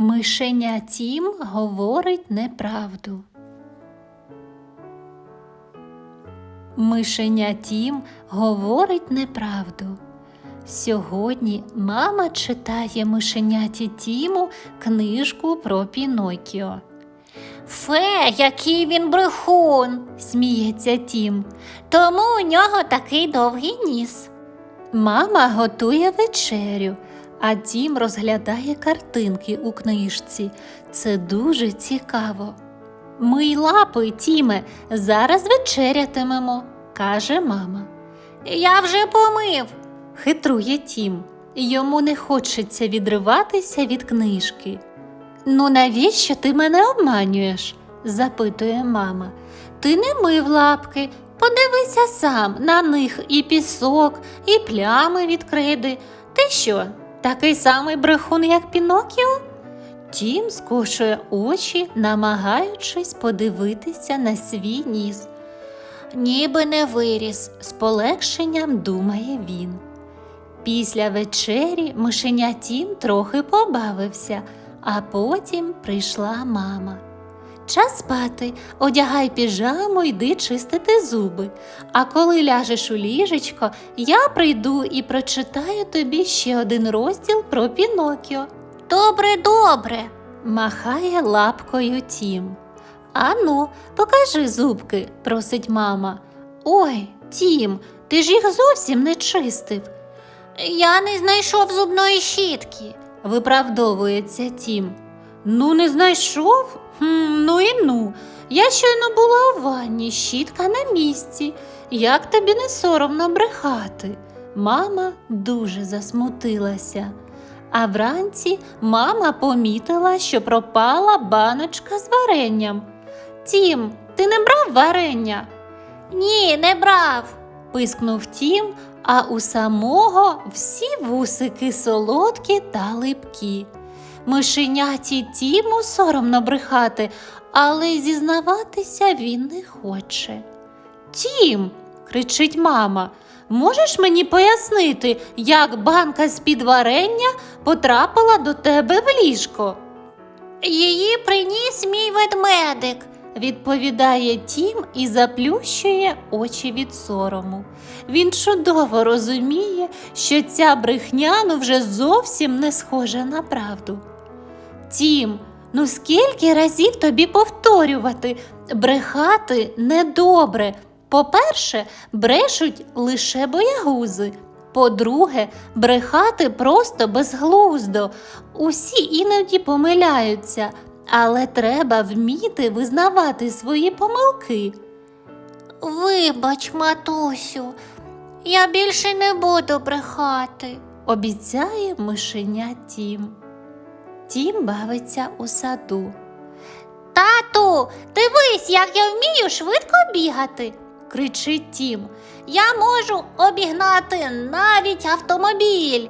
Мишеня Тім говорить неправду. Мишеня Тім говорить неправду. Сьогодні мама читає мишеняті Тіму книжку про Пінокіо. Фе, який він брехун, Сміється Тім. тому у нього такий довгий ніс. Мама готує вечерю, а Тім розглядає картинки у книжці. Це дуже цікаво. Мий лапи, Тіме, зараз вечерятимемо, каже мама. Я вже помив. Хитрує Тім. Йому не хочеться відриватися від книжки. Ну, навіщо ти мене обманюєш? запитує мама. Ти не мив лапки, подивися сам, на них і пісок, і плями від криди. Ти що, такий самий брехун, як Пінокіо? Тім скошує очі, намагаючись подивитися на свій ніс. Ніби не виріс. З полегшенням думає він. Після вечері мишеня Тім трохи побавився, а потім прийшла мама. Час спати, одягай піжаму, йди чистити зуби. А коли ляжеш у ліжечко, я прийду і прочитаю тобі ще один розділ про Пінокіо. Добре, добре. Махає лапкою Тім. Ану, покажи зубки, просить мама. Ой, Тім, ти ж їх зовсім не чистив. Я не знайшов зубної щітки. Виправдовується Тім. Ну, не знайшов? Хм, ну і ну. Я щойно була у ванні, щітка на місці. Як тобі не соромно брехати? Мама дуже засмутилася. А вранці мама помітила, що пропала баночка з варенням. Тім, ти не брав варення? Ні, не брав. пискнув Тім, а у самого всі вусики солодкі та липкі. Мишеняті Тіму соромно брехати, але зізнаватися він не хоче. Тім, кричить мама, можеш мені пояснити, як банка з-під варення потрапила до тебе в ліжко? Її приніс мій ведмедик. відповідає Тім і заплющує очі від сорому. Він чудово розуміє, що ця брехня ну вже зовсім не схожа на правду. Тім, ну скільки разів тобі повторювати, брехати недобре. По-перше, брешуть лише боягузи. По-друге, брехати просто безглуздо. Усі іноді помиляються, але треба вміти визнавати свої помилки. Вибач, матусю, я більше не буду брехати. Обіцяє мишеня Тім. Тім бавиться у саду. Тату, дивись, як я вмію швидко бігати. Кричить Тім. Я можу обігнати навіть автомобіль.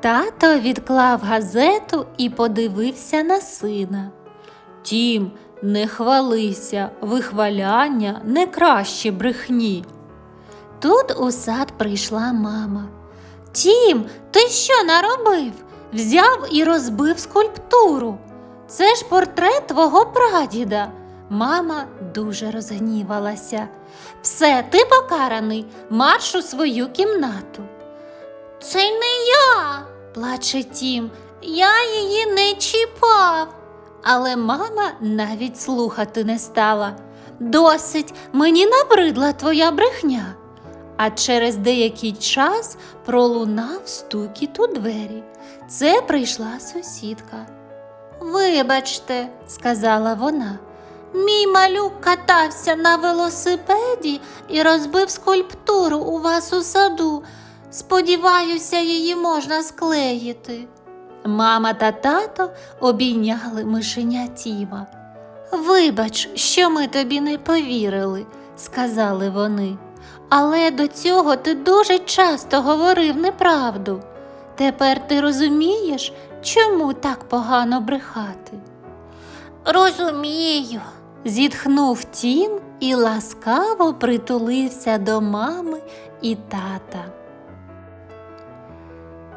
Тато відклав газету і подивився на сина. Тім, не хвалися, вихваляння не краще брехні. Тут у сад прийшла мама. Тім, ти що наробив? Взяв і розбив скульптуру. Це ж портрет твого прадіда. Мама дуже розгнівалася. Все, ти покараний, марш у свою кімнату. Це не я. Плаче Тім, Я її не чіпав. але мама навіть слухати не стала. Досить, мені набридла твоя брехня. А через деякий час пролунав стукіт у двері. Це прийшла сусідка. Вибачте, Сказала вона. мій малюк катався на велосипеді і розбив скульптуру у вас у саду. Сподіваюся, її можна склеїти. Мама та тато обійняли мишеня Тіма. Вибач, що ми тобі не повірили, сказали вони. Але до цього ти дуже часто говорив неправду. Тепер ти розумієш, чому так погано брехати? Розумію. Зітхнув Тім і ласкаво притулився до мами і тата.